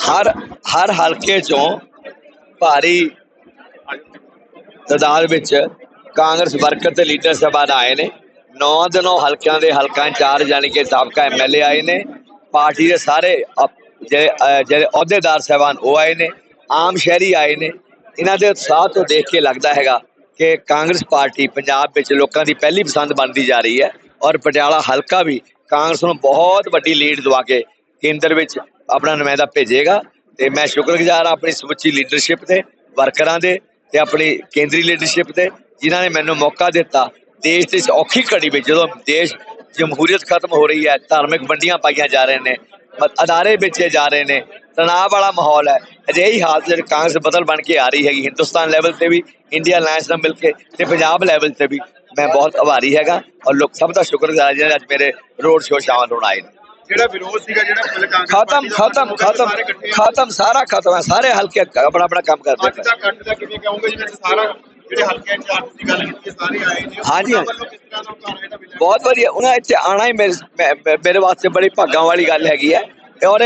ਹਰ ਹਰ ਹਲਕੇ ਚੋਂ ਭਾਰੀ ਤਾਦਾਦ ਵਿੱਚ ਕਾਂਗਰਸ ਵਰਕਰ ਤੇ ਲੀਡਰ ਸਾਹਿਬਾਨ ਆਏ ਨੇ। ਨੌ ਦੇ ਨੌ ਹਲਕਿਆਂ ਦੇ ਹਲਕਾ ਇੰਚਾਰਜ ਜਾਣੀ ਕਿ ਸਾਬਕਾ ਐਮਐਲਏ ਆਏ ਨੇ। ਪਾਰਟੀ ਦੇ ਸਾਰੇ ਜਿਹੜੇ ਅਹੁਦੇਦਾਰ ਸਾਹਿਬਾਨ ਉਹ ਆਏ ਨੇ। ਆਮ ਸ਼ਹਿਰੀ ਆਏ ਨੇ। ਇਹਨਾਂ ਦੇ ਉਤਸ਼ਾਹ ਤੋਂ ਦੇਖ ਕੇ ਲੱਗਦਾ ਹੈਗਾ ਕਿ ਕਾਂਗਰਸ ਪਾਰਟੀ ਪੰਜਾਬ ਵਿੱਚ ਲੋਕਾਂ ਦੀ ਪਹਿਲੀ ਪਸੰਦ ਬਣਦੀ ਜਾ ਰਹੀ ਹੈ। ਔਰ ਪਟਿਆਲਾ ਹਲਕਾ ਵੀ ਕਾਂਗਰਸ ਨੂੰ ਬਹੁਤ ਵੱਡੀ ਲੀਡ ਦਵਾ ਕੇ ਕੇਂਦਰ ਵਿੱਚ ਆਪਣਾ ਨੁਮਾਇੰਦਾ ਭੇਜੇਗਾ ਤੇ ਮੈਂ ਸ਼ੁਕਰਗੁਜ਼ਾਰ ਹਾਂ ਆਪਣੀ ਸਮੁੱਚੀ ਲੀਡਰਸ਼ਿਪ 'ਤੇ ਵਰਕਰਾਂ ਦੇ ਤੇ ਆਪਣੀ ਕੇਂਦਰੀ ਲੀਡਰਸ਼ਿਪ 'ਤੇ ਜਿਨ੍ਹਾਂ ਨੇ ਮੈਨੂੰ ਮੌਕਾ ਦਿੱਤਾ। ਦੇਸ਼ ਦੇ ਔਖੀ ਘੜੀ ਵਿੱਚ ਜਦੋਂ ਦੇਸ਼ ਜਮਹੂਰੀਅਤ ਖਤਮ ਹੋ ਰਹੀ ਹੈ, ਧਾਰਮਿਕ ਵੰਡੀਆਂ ਪਾਈਆਂ ਜਾ ਰਹੇ ਨੇ ਅਦਾਰੇ ਵੇਚੇ ਜਾ ਰਹੇ ਨੇ, ਤਣਾਅ ਵਾਲਾ ਮਾਹੌਲ ਹੈ, ਅਜਿਹੀ ਹਾਲਤ ਵਿੱਚ ਕਾਂਗਰਸ ਬਦਲ ਬਣ ਕੇ ਆ ਰਹੀ ਹੈਗੀ। ਹਿੰਦੁਸਤਾਨ ਲੈਵਲ ਤੇ ਵੀ ਇੰਡੀਆ ਅਲਾਈਅੰਸ ਨਾਲ ਮਿਲ ਕੇ ਤੇ ਪੰਜਾਬ ਲੈਵਲ ਤੇ ਵੀ ਮੈਂ ਬਹੁਤ ਆਭਾਰੀ ਹੈਗਾ ਔਰ ਲੋਕ, ਸਭ ਦਾ ਸ਼ੁਕਰਗੁਜ਼ਾਰ ਜਿਹਨੇ ਅੱਜ ਮੇਰੇ ਰੋਡ ਸ਼ੋਅ ਸ਼ਾਮਲ ਹੋਣ ਆਏ ਨੇ। ਜਿਹੜਾ ਵਿਰੋਧ ਸੀਗਾ ਜਿਹੜਾ ਕਾਂਗਰਸ ਖਤਮ ਖਤਮ ਖਤਮ। ਖਤਮ ਸਾਰਾ ਖਤਮ ਹੈ। ਸਾਰੇ ਹਲਕੇ ਆਪਣਾ ਆਪਣਾ ਕੰਮ ਕਰਦੇ ਅੱਜ ਦਾ ਕੱਟ ਦਾ ਕਿਵੇਂ ਕਹੋਗੇ ਜਿਵੇਂ ਸਾਰਾ ਜਿਹੜੇ ਹਲਕੇ ਇੰਚਾਰਜ ਦੀ ਗੱਲ ਕੀਤੀ ਸਾਰੇ ਆਏ ਨੇ। ਹਾਂਜੀ, ਬਹੁਤ ਵਧੀਆ। ਉਹਨਾਂ ਇੱਥੇ ਆਣਾ ਹੀ ਮੇਰੇ ਵਾਸਤੇ ਬੜੀ ਭਾਗਾਂ ਵਾਲੀ ਗੱਲ ਹੈਗੀ ਹੈ। ਔਰ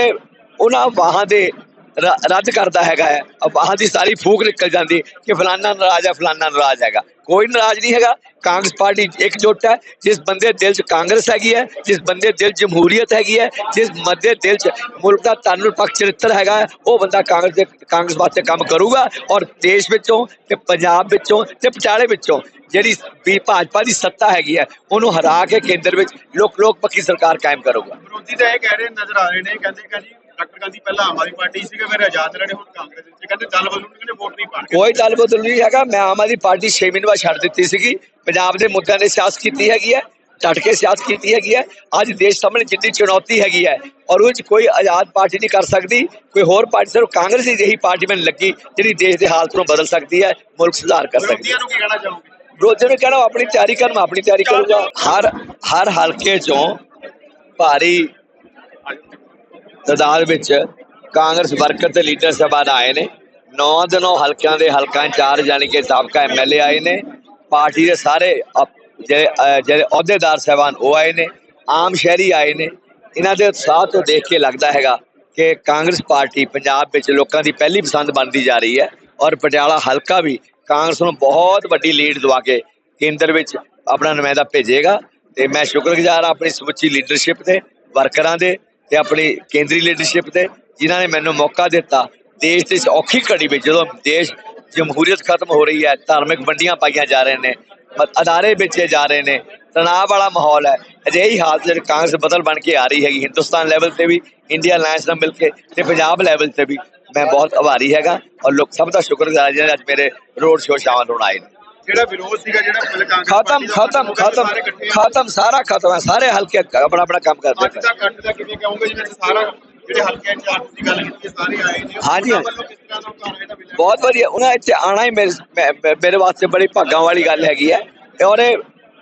ਉਹਨਾਂ ਵਾਹਾਂ ਦੇ ਰੱਦ ਕਰਦਾ ਹੈਗਾ ਹੈ ਅਹ ਵਾਹਾਂ ਦੀ ਸਾਰੀ ਫੂਕ ਨਿਕਲ ਜਾਂਦੀ ਕਿ ਫਲਾਨਾ ਨਾਰਾਜ਼ ਹੈ ਫਲਾਨਾ ਨਾਰਾਜ਼ ਹੈਗਾ ਕੋਈ ਨਾਰਾਜ਼ ਨਹੀਂ ਹੈਗਾ ਕਾਂਗਰਸ ਪਾਰਟੀ ਇਕਜੁੱਟ ਹੈ ਜਿਸ ਬੰਦੇ ਦਿਲ 'ਚ ਕਾਂਗਰਸ ਹੈਗੀ ਹੈ ਜਿਸ ਬੰਦੇ ਦਿਲ 'ਚ ਜਮਹੂਰੀਅਤ ਹੈਗੀ ਹੈ ਜਿਸ ਬੰਦੇ ਦਿਲ 'ਚ ਮੁਲਕ ਦਾ ਤਾਨੂੰਨ ਪੱਖ ਚਰਿੱਤਰ ਹੈਗਾ ਹੈ, ਉਹ ਬੰਦਾ ਕਾਂਗਰਸ ਦੇ ਕਾਂਗਰਸ ਵਾਸਤੇ ਕੰਮ ਕਰੂਗਾ ਔਰ ਦੇਸ਼ ਵਿੱਚੋਂ ਤੇ ਪੰਜਾਬ ਵਿੱਚੋਂ ਤੇ ਪਟਿਆਲੇ ਵਿੱਚੋਂ ਜਿਹੜੀ ਵੀ ਭਾਜਪਾ ਦੀ ਸੱਤਾ ਹੈਗੀ ਹੈ ਉਹਨੂੰ ਹਰਾ ਕੇ ਕੇਂਦਰ ਵਿੱਚ ਲੋਕ ਲੋਕ ਪੱਕੀ ਸਰਕਾਰ ਕਾਇਮ ਕਰੂਗਾ ਵਿਰੋਧੀ ਤਾਂ ਇਹ ਕਹਿ ਰਹੇ ਨਜ਼ਰ ਆ ਰਹੇ ਨੇ ਕਹਿੰਦੇ ਕਿ ਜੀ ਡਾਕਟਰ ਗਾਂਧੀ ਪਹਿਲਾਂ ਆਮ ਆਦਮੀ ਪਾਰਟੀ ਸੀਗਾ ਫਿਰ ਆਜ਼ਾਦ ਰਹੇ ਹੁਣ ਕਾਂਗਰਸ ਵਿੱਚ। ਕਹਿੰਦੇ ਦਲ ਬਦਲੂ ਕਹਿੰਦੇ ਵੋਟ ਨਹੀਂ ਪਾਣਗੇ। ਕੋਈ ਦਲ ਬਦਲ ਨਹੀਂ ਹੈਗਾ। ਮੈਂ ਆਮ ਆਦਮੀ ਪਾਰਟੀ 6 ਮਹੀਨੇ ਬਾਅਦ ਛੱਡ ਦਿੱਤੀ ਸੀਗੀ। ਪੰਜਾਬ ਦੇ ਮੁੱਦਿਆਂ ਨੇ ਸਿਆਸਤ ਕੀਤੀ ਹੈਗੀ ਹੈ ਡਟ ਕੇ ਸਿਆਸਤ ਕੀਤੀ ਹੈਗੀ ਹੈ। ਅੱਜ ਦੇਸ਼ ਸਾਹਮਣੇ ਜਿੰਨੀ ਚੁਣੌਤੀ ਹੈਗੀ ਹੈ ਔਰ ਉਹ 'ਚ ਕੋਈ ਆਜ਼ਾਦ ਪਾਰਟੀ ਨਹੀਂ ਕਰ ਸਕਦੀ। ਕੋਈ ਹੋਰ ਪਾਰਟੀ ਸਿਰਫ ਕਾਂਗਰਸ ਹੀ ਜਿਹੀ ਪਾਰਟੀ ਮੈਨੂੰ ਲੱਗੀ ਜਿਹੜੀ ਦੇਸ਼ ਦੇ ਹਾਲਤ ਨੂੰ ਬਦਲ ਸਕਦੀ ਹੈ ਮੁਲਕ ਸੁਧਾਰ ਕਰ ਸਕਦੀ ਹੈ। ਵਿਰੋਧੀਆਂ ਨੂੰ ਕੀ ਕਹਿਣਾ ਚਾਹੋਗੇ? ਵਿਰੋਧੀਆਂ ਨੂੰ ਕਹਿਣਾ ਆਪਣੀ ਤਿਆਰੀ ਕਰਨ ਆਪਣੀ ਤਿਆਰੀ ਕਰੂੰਗਾ ਹਰ ਹਰ ਹਲਕੇ ਚੋਂ ਭਾਰੀ ਤਾਦਾਦ ਵਿੱਚ ਕਾਂਗਰਸ ਵਰਕਰ ਤੇ ਲੀਡਰ ਸਾਹਿਬਾਨ ਆਏ ਨੇ। ਨੌ ਦਿਨੋਂ ਹਲਕਿਆਂ ਦੇ ਹਲਕਾ ਇੰਚਾਰਜ ਜਾਣੀ ਕਿ ਸਾਬਕਾ ਐਮਐਲਏ ਆਏ ਨੇ। ਪਾਰਟੀ ਦੇ ਸਾਰੇ ਜਿਹੜੇ ਜਿਹੜੇ ਅਹੁਦੇਦਾਰ ਸਾਹਿਬਾਨ ਉਹ ਆਏ ਨੇ। ਆਮ ਸ਼ਹਿਰੀ ਆਏ ਨੇ। ਇਹਨਾਂ ਦੇ ਉਤਸ਼ਾਹ ਤੋਂ ਦੇਖ ਕੇ ਲੱਗਦਾ ਹੈਗਾ ਕਿ ਕਾਂਗਰਸ ਪਾਰਟੀ ਪੰਜਾਬ ਵਿੱਚ ਲੋਕਾਂ ਦੀ ਪਹਿਲੀ ਪਸੰਦ ਬਣਦੀ ਜਾ ਰਹੀ ਹੈ ਔਰ ਪਟਿਆਲਾ ਹਲਕਾ ਵੀ ਕਾਂਗਰਸ ਨੂੰ ਬਹੁਤ ਵੱਡੀ ਲੀਡ ਦਵਾ ਕੇ ਕੇਂਦਰ ਵਿੱਚ ਆਪਣਾ ਨੁਮਾਇੰਦਾ ਭੇਜੇਗਾ। ਤੇ ਮੈਂ ਸ਼ੁਕਰਗੁਜ਼ਾਰ ਹਾਂ ਆਪਣੀ ਸਮੁੱਚੀ ਲੀਡਰਸ਼ਿਪ ਦੇ ਵਰਕਰਾਂ ਦੇ ਤੇ ਆਪਣੀ ਕੇਂਦਰੀ ਲੀਡਰਸ਼ਿਪ 'ਤੇ ਜਿਨ੍ਹਾਂ ਨੇ ਮੈਨੂੰ ਮੌਕਾ ਦਿੱਤਾ, ਦੇਸ਼ ਦੇ ਔਖੀ ਘੜੀ ਵਿੱਚ ਜਦੋਂ ਦੇਸ਼ ਜਮਹੂਰੀਅਤ ਖਤਮ ਹੋ ਰਹੀ ਹੈ, ਧਾਰਮਿਕ ਵੰਡੀਆਂ ਪਾਈਆਂ ਜਾ ਰਹੇ ਨੇ ਅਦਾਰੇ ਵੇਚੇ ਜਾ ਰਹੇ ਨੇ, ਤਣਾਅ ਵਾਲਾ ਮਾਹੌਲ ਹੈ, ਅਜਿਹੀ ਹਾਲਤ ਵਿੱਚ ਕਾਂਗਰਸ ਬਦਲ ਬਣ ਕੇ ਆ ਰਹੀ ਹੈਗੀ, ਹਿੰਦੁਸਤਾਨ ਲੈਵਲ ਤੇ ਵੀ ਇੰਡੀਆ ਅਲਾਈਅੰਸ ਨਾਲ ਮਿਲ ਕੇ ਤੇ ਪੰਜਾਬ ਲੈਵਲ ਤੇ ਵੀ ਮੈਂ ਬਹੁਤ ਆਭਾਰੀ ਹੈਗਾ ਔਰ ਲੋਕ ਸਭ ਦਾ ਸ਼ੁਕਰਗੁਜ਼ਾਰ ਜਿਹਨੇ ਅੱਜ ਮੇਰੇ ਰੋਡ ਸ਼ੋਅ ਸ਼ਾਮਲ ਹੋਣ ਆਏ ਨੇ। ਜਿਹੜਾ ਵਿਰੋਧ ਸੀਗਾ ਜਿਹੜਾ ਕਾਂਗਰਸ ਖਤਮ ਖਤਮ ਖਤਮ। ਖਤਮ ਸਾਰਾ ਖਤਮ ਹੈ ਸਾਰੇ ਹਲਕੇ ਆਪਣਾ ਆਪਣਾ ਕੰਮ ਕਰਦੇ ਅੱਜ ਦਾ ਕੱਟ ਦਾ ਕਿਵੇਂ ਕਹੋਗੇ ਜਿਵੇਂ ਸਾਰਾ ਜਿਹੜੇ ਹਲਕੇ ਇੰਚਾਰਜ ਦੀ ਗੱਲ ਕੀਤੀ ਸਾਰੇ ਆਏ ਨੇ। ਹਾਂਜੀ, ਬਹੁਤ ਵਧੀਆ ਉਹਨਾਂ ਇੱਥੇ ਆਣਾ ਹੀ ਮੇਰੇ ਵਾਸਤੇ ਬੜੀ ਭਾਗਾਂ ਵਾਲੀ ਗੱਲ ਹੈਗੀ ਹੈ। ਔਰ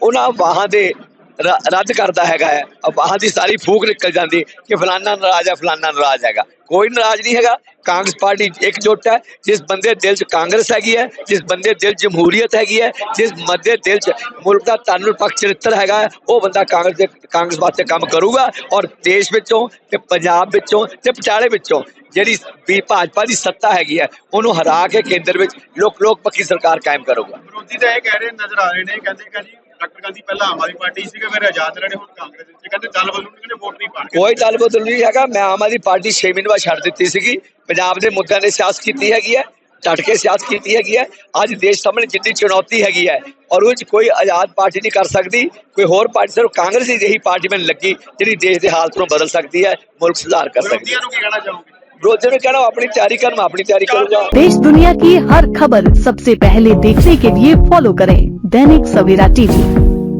ਉਹਨਾਂ ਵਾਹਾਂ ਦੇ ਰੱਦ ਕਰਦਾ ਹੈਗਾ ਹੈ। ਅਹ ਦੀ ਸਾਰੀ ਫੂਕ ਨਿਕਲ ਜਾਂਦੀ ਕਿ ਫਲਾਨਾ ਨਾਰਾਜ਼ ਹੈ, ਫਲਾਨਾ ਨਾਰਾਜ਼ ਹੈਗਾ। ਕੋਈ ਨਾਰਾਜ਼ ਨਹੀਂ ਹੈਗਾ। ਕਾਂਗਰਸ ਪਾਰਟੀ ਇਕਜੁੱਟ ਹੈ। ਜਿਸ ਬੰਦੇ ਦਿਲ 'ਚ ਕਾਂਗਰਸ ਹੈਗੀ ਹੈ, ਜਿਸ ਬੰਦੇ ਦਿਲ 'ਚ ਜਮਹੂਰੀਅਤ ਹੈਗੀ ਹੈ, ਜਿਸ ਬੰਦੇ ਦਿਲ 'ਚ ਮੁਲਕ ਦਾ ਤਾਨੂੰਨ ਚਰਿੱਤਰ ਹੈਗਾ ਉਹ ਬੰਦਾ ਕਾਂਗਰਸ ਦੇ, ਕਾਂਗਰਸ ਵਾਸਤੇ ਕੰਮ ਕਰੂਗਾ ਔਰ ਦੇਸ਼ ਵਿੱਚੋਂ ਤੇ ਪੰਜਾਬ ਵਿੱਚੋਂ ਤੇ ਪਟਿਆਲੇ ਵਿੱਚੋਂ ਜਿਹੜੀ ਵੀ ਭਾਜਪਾ ਦੀ ਸੱਤਾ ਹੈਗੀ ਹੈ, ਉਹਨੂੰ ਹਰਾ ਕੇ ਕੇਂਦਰ ਵਿੱਚ ਲੋਕ ਲੋਕ ਪੱਕੀ ਸਰਕਾਰ ਕਾਇਮ ਕਰੂਗਾ। ਵਿਰੋਧੀ ਤਾਂ ਇਹ ਕਹਿ ਰਹੇ ਨਜ਼ਰ ਆ ਰਹੇ ਨੇ, ਕਹਿੰਦੇ ਕਿ ਜੀ ਡਾਕਟਰ ਗਾਂਧੀ ਪਹਿਲਾਂ ਆਮ ਆਦਮੀ ਪਾਰਟੀ ਸੀਗਾ ਫਿਰ ਆਜ਼ਾਦ ਰਹੇ ਹੁਣ ਕਾਂਗਰਸ ਵਿੱਚ ਕਹਿੰਦੇ ਦਲ ਬਦਲੂ ਕਹਿੰਦੇ ਵੋਟ ਨਹੀਂ ਪਾਣਗੇ ਕੋਈ ਦਲ ਬਦਲ ਨਹੀਂ ਹੈਗਾ ਮੈਂ ਆਮ ਆਦਮੀ ਪਾਰਟੀ 6 ਮਹੀਨੇ ਬਾਅਦ ਛੱਡ ਦਿੱਤੀ ਸੀਗੀ ਪੰਜਾਬ ਦੇ ਮੁੱਦਿਆਂ ਨੇ ਸਿਆਸਤ ਕੀਤੀ ਹੈਗੀ ਹੈ ਡਟ ਕੇ ਸਿਆਸਤ ਕੀਤੀ ਹੈਗੀ ਹੈ ਅੱਜ ਦੇਸ਼ ਸਾਹਮਣੇ ਜਿੰਨੀ ਚੁਣੌਤੀ ਹੈਗੀ ਹੈ ਔਰ ਉਹ 'ਚ ਕੋਈ ਆਜ਼ਾਦ ਪਾਰਟੀ ਨਹੀਂ ਕਰ ਸਕਦੀ ਕੋਈ ਹੋਰ ਪਾਰਟੀ ਸਿਰਫ ਕਾਂਗਰਸ ਹੀ ਜਿਹੀ ਪਾਰਟੀ ਮੈਨੂੰ ਲੱਗੀ ਜਿਹੜੀ ਦੇਸ਼ ਦੇ ਹਾਲਤ ਨੂੰ ਬਦਲ ਸਕਦੀ ਹੈ ਮੁਲਕ ਸੁਧਾਰ ਕਰ ਸਕਦੀ ਹੈ ਵਿਰੋਧੀਆਂ ਨੂੰ ਕੀ ਕਹਿਣਾ ਚਾਹੋਗੇ ਵਿਰੋਧੀਆਂ ਨੂੰ ਕਹਿਣਾ ਆਪਣੀ ਤਿਆਰੀ ਕਰਨ ਮੈਂ ਆਪਣੀ ਤਿਆਰੀ ਕਰੂੰਗਾ देश दुनिया की हर खबर सबसे पहले देखने के लिए फॉलो करें दैनिक सवेरा टीवी